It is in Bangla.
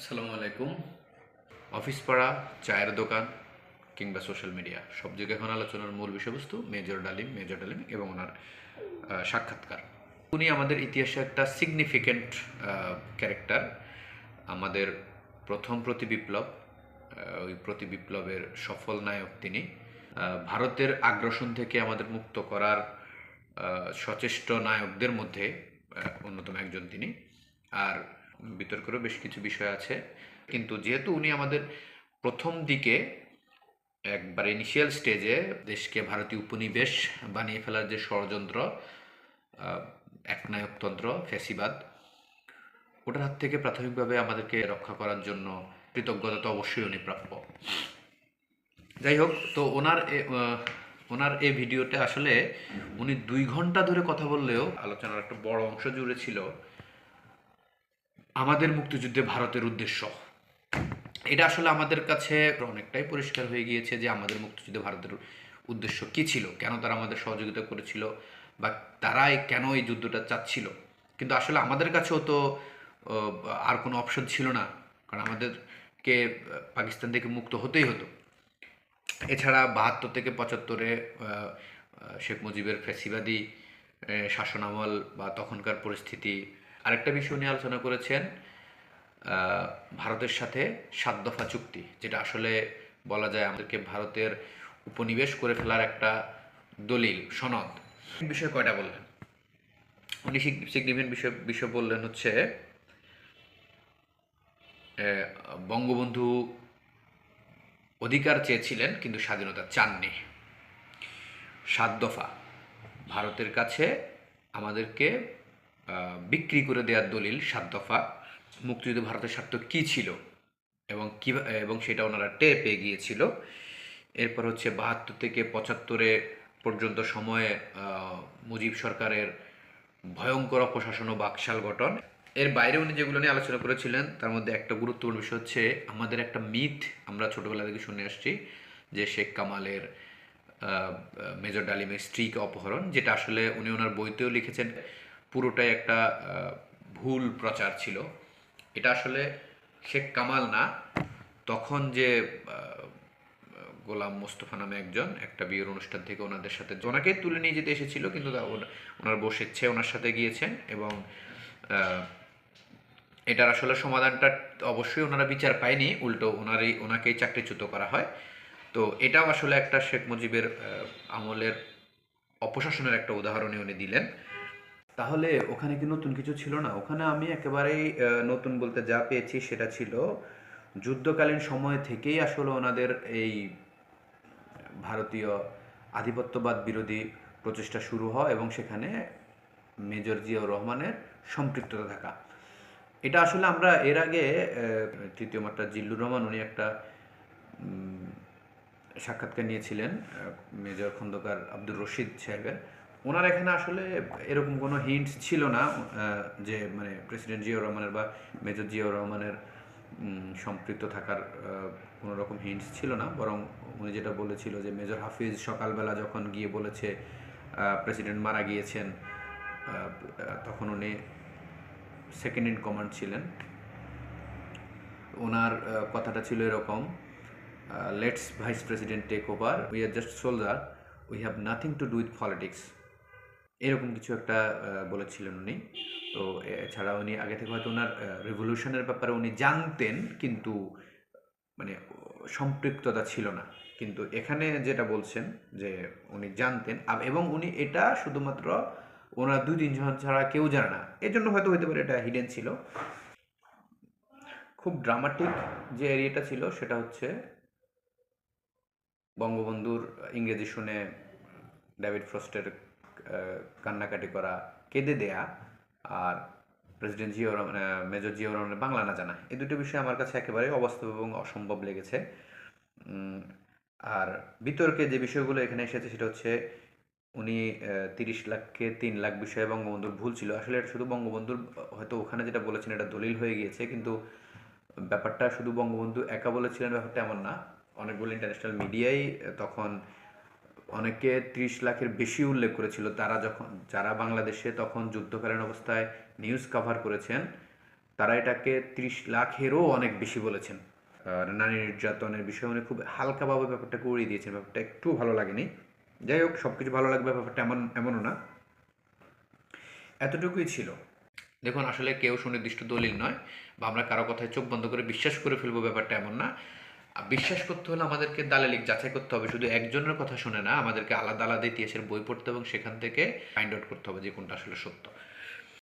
আসসালামু আলাইকুম। অফিস পাড়া, চায়ের দোকান কিংবা সোশ্যাল মিডিয়া সব জায়গায় এখন আলোচনার মূল বিষয়বস্তু মেজর ডালিম মেজর ডালিম এবং ওনার সাক্ষাৎকার। উনি আমাদের ইতিহাসে একটা সিগনিফিক্যান্ট ক্যারেক্টার আমাদের প্রথম প্রতি বিপ্লব ওই প্রতি বিপ্লবের সফল নায়ক তিনি। ভারতের আগ্রাসন থেকে আমাদের মুক্ত করার সচেষ্ট নায়কদের মধ্যে অন্যতম একজন তিনি। আর বিতর্কেরও বেশ কিছু বিষয় আছে। কিন্তু যেহেতু উনি আমাদের প্রথম দিকে একবার ইনিশিয়াল স্টেজে দেশকে ভারতীয় উপনিবেশ বানিয়ে ফেলার যে ষড়যন্ত্র একনায়কতন্ত্র, ফ্যাসিবাদ, ওটার হাত থেকে প্রাথমিকভাবে আমাদেরকে রক্ষা করার জন্য কৃতজ্ঞতা তো অবশ্যই উনি প্রাপ্য। যাই হোক, তো ওনার ওনার এই ভিডিওতে আসলে উনি দুই ঘণ্টা ধরে কথা বললেও আলোচনার একটা বড় অংশ জুড়ে ছিল। আমাদের মুক্তিযুদ্ধে ভারতের উদ্দেশ্য। এটা আসলে আমাদের কাছে অনেকটাই পরিষ্কার হয়ে গিয়েছে যে আমাদের মুক্তিযুদ্ধে ভারতের উদ্দেশ্য কি ছিল কেন তারা আমাদের সহযোগিতা করেছিল বা তারাই কেন এই যুদ্ধটা চাচ্ছিল। কিন্তু আসলে আমাদের কাছেও তো আর কোনো অপশন ছিল না কারণ আমাদেরকে পাকিস্তান থেকে মুক্ত হতেই হতো। এছাড়া বাহাত্তর থেকে পঁচাত্তরে শেখ মুজিবের ফ্যাসিবাদী আহ, শাসনামল বা তখনকার পরিস্থিতি আরেকটা বিষয় নিয়ে আলোচনা করেছেন ভারতের সাথে সাত দফা চুক্তি, যেটা আসলে বলা যায় আমাদেরকে ভারতের উপনিবেশ করে ফেলার একটা দলিল, সনদ। বিষয় কয়টা বললেন? উনি সিগনিফিকেন্ট বিষয় বিষয় বললেন হচ্ছে বঙ্গবন্ধু অধিকার চেয়েছিলেন কিন্তু স্বাধীনতা চাননি। সাত দফা, ভারতের কাছে আমাদেরকে বিক্রি করে দেওয়ার দলিল সাত দফা মুক্তিযুদ্ধে ভারতের স্বার্থ কী ছিল এবং কী এবং সেটা ওনারা টের পেয়ে গিয়েছিল। এরপর হচ্ছে বাহাত্তর থেকে পঁচাত্তরে পর্যন্ত সময়ে মুজিব সরকারের ভয়ঙ্কর অপশাসন ও বাকশাল গঠন। এর বাইরে উনি যেগুলো নিয়ে আলোচনা করেছিলেন, তার মধ্যে একটা গুরুত্বপূর্ণ বিষয় হচ্ছে, আমাদের একটা মিথ আমরা ছোটবেলা থেকে শুনে আসছি যে শেখ কামালের মেজর ডালিমের স্ত্রীকে অপহরণ, যেটা আসলে উনি ওনার বইতেও লিখেছেন। পুরোটাই একটা ভুল প্রচার ছিল। এটা আসলে শেখ কামাল না, তখন যে গোলাম মোস্তফা নামে একজন, একটা বিয়ের অনুষ্ঠান থেকে ওনাদের সাথে, ওনাকে তুলে নিয়ে যেতে এসেছিল, কিন্তু ওনার বসেছে ওনার সাথে গিয়েছেন এবং এটার আসলে সমাধানটা অবশ্যই ওনারা বিচার পায়নি, উল্টো ওনারই, ওনাকেই চাকরিচ্যুত করা হয়। তো এটাও আসলে একটা শেখ মুজিবের আমলের অপশাসনের একটা উদাহরণই উনি দিলেন। তাহলে ওখানে কি নতুন কিছু ছিল না? ওখানে আমি একেবারেই নতুন বলতে যা পেয়েছি সেটা ছিল যুদ্ধকালীন সময় থেকেই আসলে ওনাদের এই ভারতীয় আধিপত্যবাদ বিরোধী প্রচেষ্টা শুরু হয় এবং সেখানে মেজর জিয়াউর রহমানের সম্পৃক্ততা থাকা। এটা আসলে আমরা এর আগে তৃতীয় মাত্রা জিল্লুর রহমান উনি একটা সাক্ষাৎকার নিয়েছিলেন মেজর খন্দকার আব্দুর রশিদ সাহেবের। ওনার এখানে আসলে এরকম কোনো হিন্টস ছিল না যে মানে প্রেসিডেন্ট জিয়াউর রহমানের বা মেজর জিয়াউর রহমানের সম্পৃক্ত থাকার কোনো রকম হিন্টস ছিল না। বরং উনি যেটা বলেছিল যে মেজর হাফিজ সকালবেলা যখন গিয়ে বলেছে প্রেসিডেন্ট মারা গিয়েছেন তখন উনি সেকেন্ড ইন কমান্ড ছিলেন। ওনার কথাটা ছিল এরকম let's vice president take over we are just soldier we have nothing to do with politics এরকম কিছু একটা বলেছিলেন উনি। তো এছাড়া উনি আগে থেকে হয়তো ওনার রেভলিউশনের ব্যাপারে উনি জানতেন, কিন্তু মানে সম্পৃক্ততা ছিল না। কিন্তু এখানে যেটা বলছেন যে উনি জানতেন এবং উনি এটা শুধুমাত্র ওনার দুই তিনজন ছাড়া কেউ জানে না। এর জন্য হয়তো হইতে পারে এটা হিডেন ছিল। খুব ড্রামাটিক যে এরিয়াটা ছিল, সেটা হচ্ছে বঙ্গবন্ধুর ইংরেজি শুনে ডেভিড ফ্রস্টের কান্নাকাটি করা, কেঁদে দেয়া আর প্রেসিডেন্ট জিয়াউর মেজর জিয়াউর রহমানের বাংলা না জানা, এই দুটো বিষয় আমার কাছে একেবারে অবাস্তব এবং অসম্ভব লেগেছে। আর বিতর্কে যে বিষয়গুলো এখানে এসেছে সেটা হচ্ছে উনি তিরিশ লাখকে তিন লাখ বিষয়ে বঙ্গবন্ধুর ভুল ছিল। আসলে এটা শুধু বঙ্গবন্ধুর, হয়তো ওখানে যেটা বলেছেন এটা দলিল হয়ে গিয়েছে, কিন্তু ব্যাপারটা শুধু বঙ্গবন্ধু একা বলেছিলেন ব্যাপারটা এমন না। অনেকগুলো ইন্টারন্যাশনাল মিডিয়াই তখন অনেকে ত্রিশ লাখের বেশি উল্লেখ করেছিল। তারা যখন, যারা বাংলাদেশে তখন যুদ্ধকালীন অবস্থায় নিউজ কভার করেছেন, তারা এটাকে ত্রিশ লাখেরও অনেক বেশি বলেছেন। নারী নির্যাতনের বিষয়ে উনি খুব হালকাভাবে ব্যাপারটাকে উড়িয়ে দিয়েছেন, ব্যাপারটা একটু ভালো লাগেনি। যাই হোক সব কিছু ভালো লাগবে, ব্যাপারটা এমন, এমনও না। এতটুকুই ছিল। দেখুন, আসলে কেউ সুনির্দিষ্ট দলিল নয়, বা আমরা কারও কথায় চোখ বন্ধ করে বিশ্বাস করে ফেলব ব্যাপারটা এমন না। বিশ্বাস করতে হলে আমাদেরকে দালালিক যাচাই করতে হবে। শুধু একজনের কথা শুনে না, আমাদেরকে আলাদা আলাদা ইতিহাসের বই পড়তে হবে এবং সেখান থেকে ফাইন্ড আউট করতে হবে যে কোনটা আসলে সত্য।